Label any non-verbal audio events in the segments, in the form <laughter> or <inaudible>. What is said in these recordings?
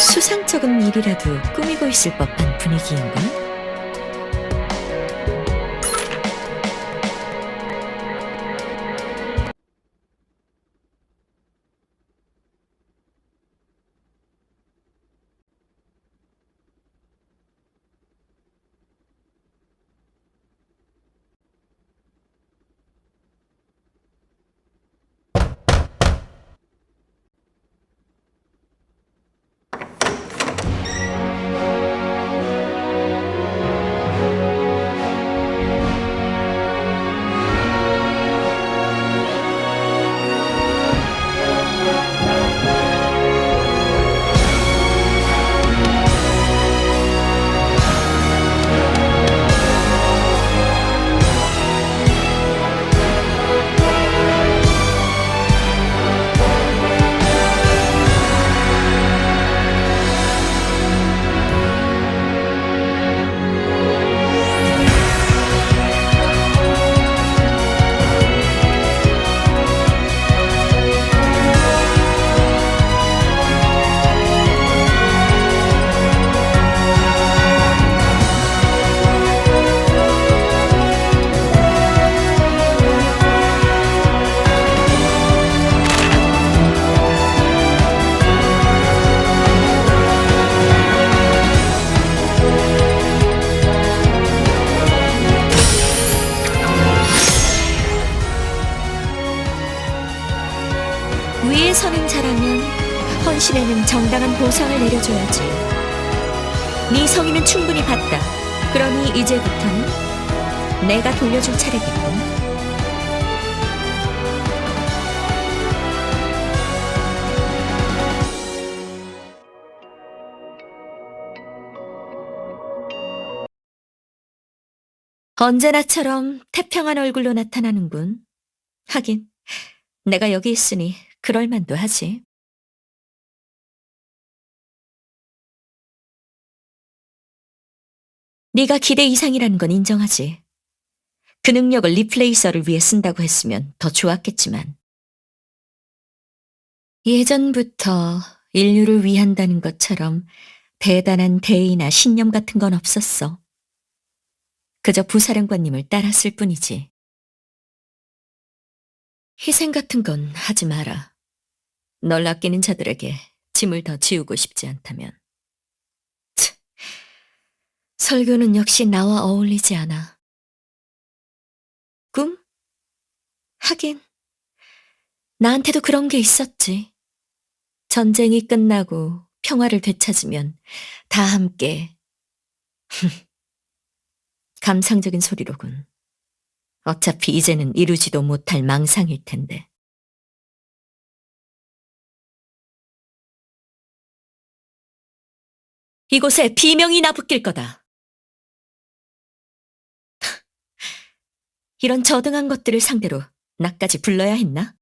수상쩍은 일이라도 꾸미고 있을 법한 분위기인가? 위에 서는 자라면 헌신에는 정당한 보상을 내려줘야지. 네 성의는 충분히 봤다. 그러니 이제부터는 내가 돌려줄 차례겠군. 언제나처럼 태평한 얼굴로 나타나는군. 하긴, 내가 여기 있으니 그럴만도 하지. 네가 기대 이상이라는 건 인정하지. 그 능력을 리플레이서를 위해 쓴다고 했으면 더 좋았겠지만. 예전부터 인류를 위한다는 것처럼 대단한 대의나 신념 같은 건 없었어. 그저 부사령관님을 따랐을 뿐이지. 희생 같은 건 하지 마라. 널 아끼는 자들에게 짐을 더 지우고 싶지 않다면. 치, 설교는 역시 나와 어울리지 않아. 꿈? 하긴, 나한테도 그런 게 있었지. 전쟁이 끝나고 평화를 되찾으면 다 함께. <laughs> 감상적인 소리로군. 어차피 이제는 이루지도 못할 망상일 텐데. 이곳에 비명이 나 붙길 거다. <laughs> 이런 저등한 것들을 상대로 나까지 불러야 했나?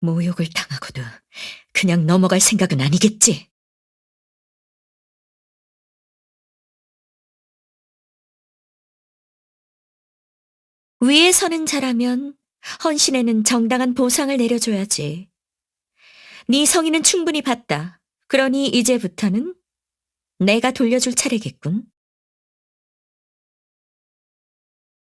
모욕을 당하고도 그냥 넘어갈 생각은 아니겠지. 위에 서는 자라면 헌신에는 정당한 보상을 내려줘야지. 네 성의는 충분히 봤다. 그러니 이제부터는 내가 돌려줄 차례겠군.